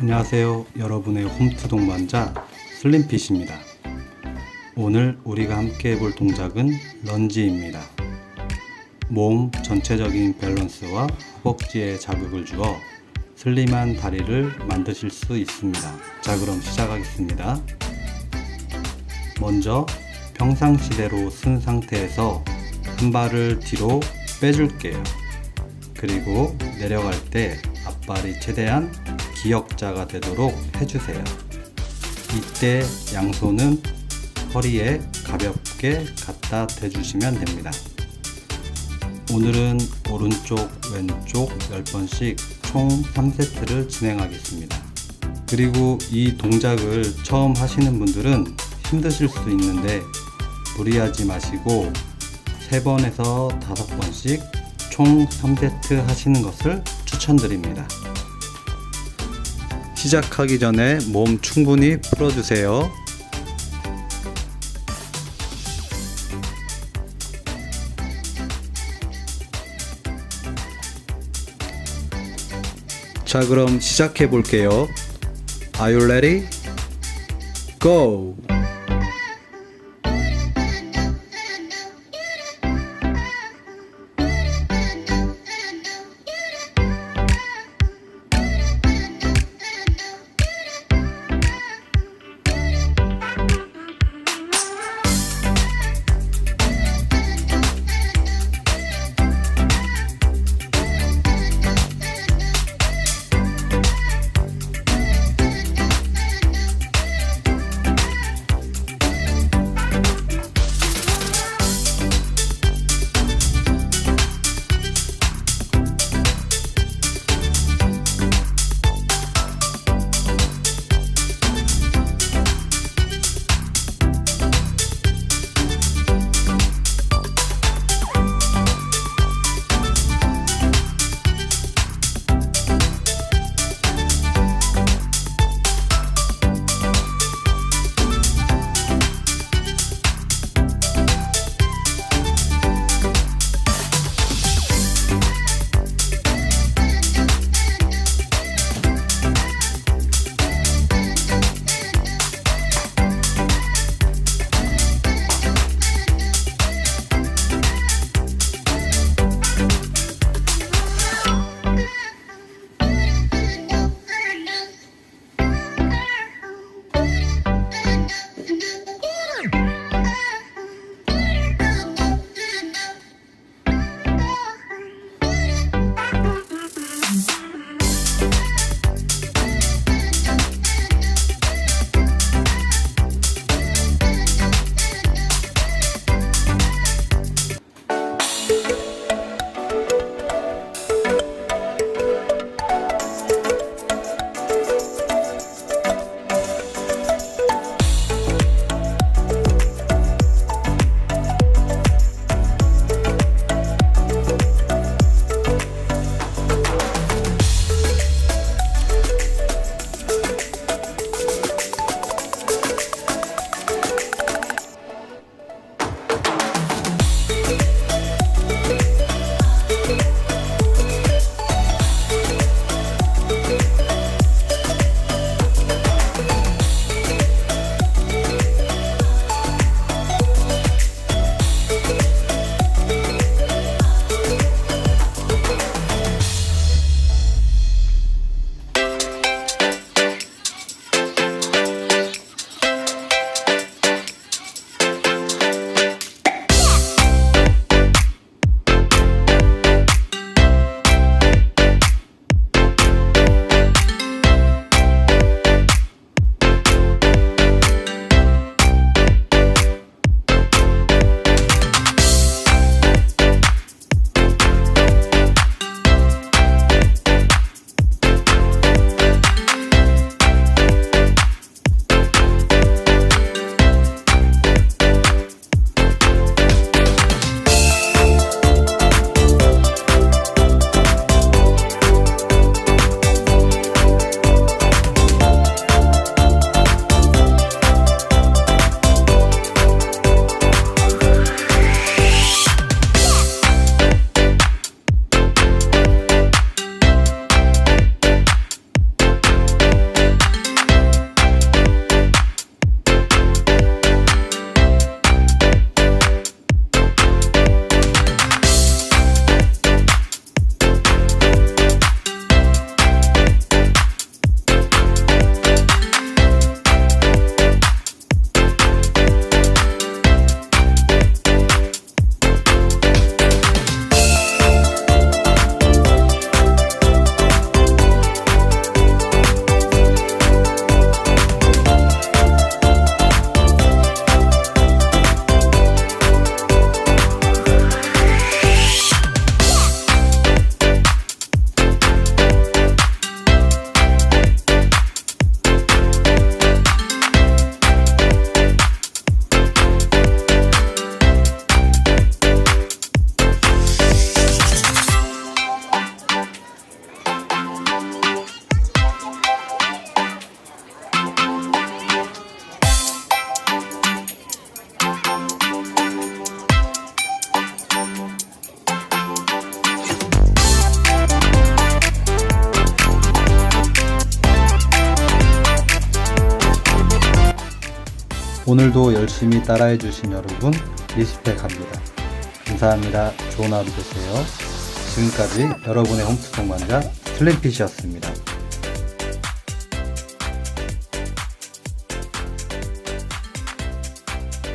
안녕하세요. 여러분의 홈트 동반자 슬림핏입니다. 오늘 우리가 함께 해볼 동작은 런지입니다. 몸 전체적인 밸런스와 허벅지에 자극을 주어 슬림한 다리를 만드실 수 있습니다. 자, 그럼 시작하겠습니다. 먼저 평상시대로 쓴 상태에서 한 발을 뒤로 빼줄게요. 그리고 내려갈 때 앞발이 최대한 기역자가 되도록 해주세요. 이때 양손은 허리에 가볍게 갖다 대주시면 됩니다. 오늘은 오른쪽, 왼쪽 10번씩 총 3세트를 진행하겠습니다. 그리고 이 동작을 처음 하시는 분들은 힘드실 수 있는데 무리하지 마시고 3번에서 5번씩 총 3세트 하시는 것을 추천드립니다. 시작하기 전에 몸 충분히 풀어주세요. 자, 그럼 시작해 볼게요. Are you ready? Go! 오늘도 열심히 따라해 주신 여러분 리스펙 합니다. 감사합니다. 좋은 하루 되세요. 지금까지 여러분의 홈트 동반자 슬림핏이었습니다.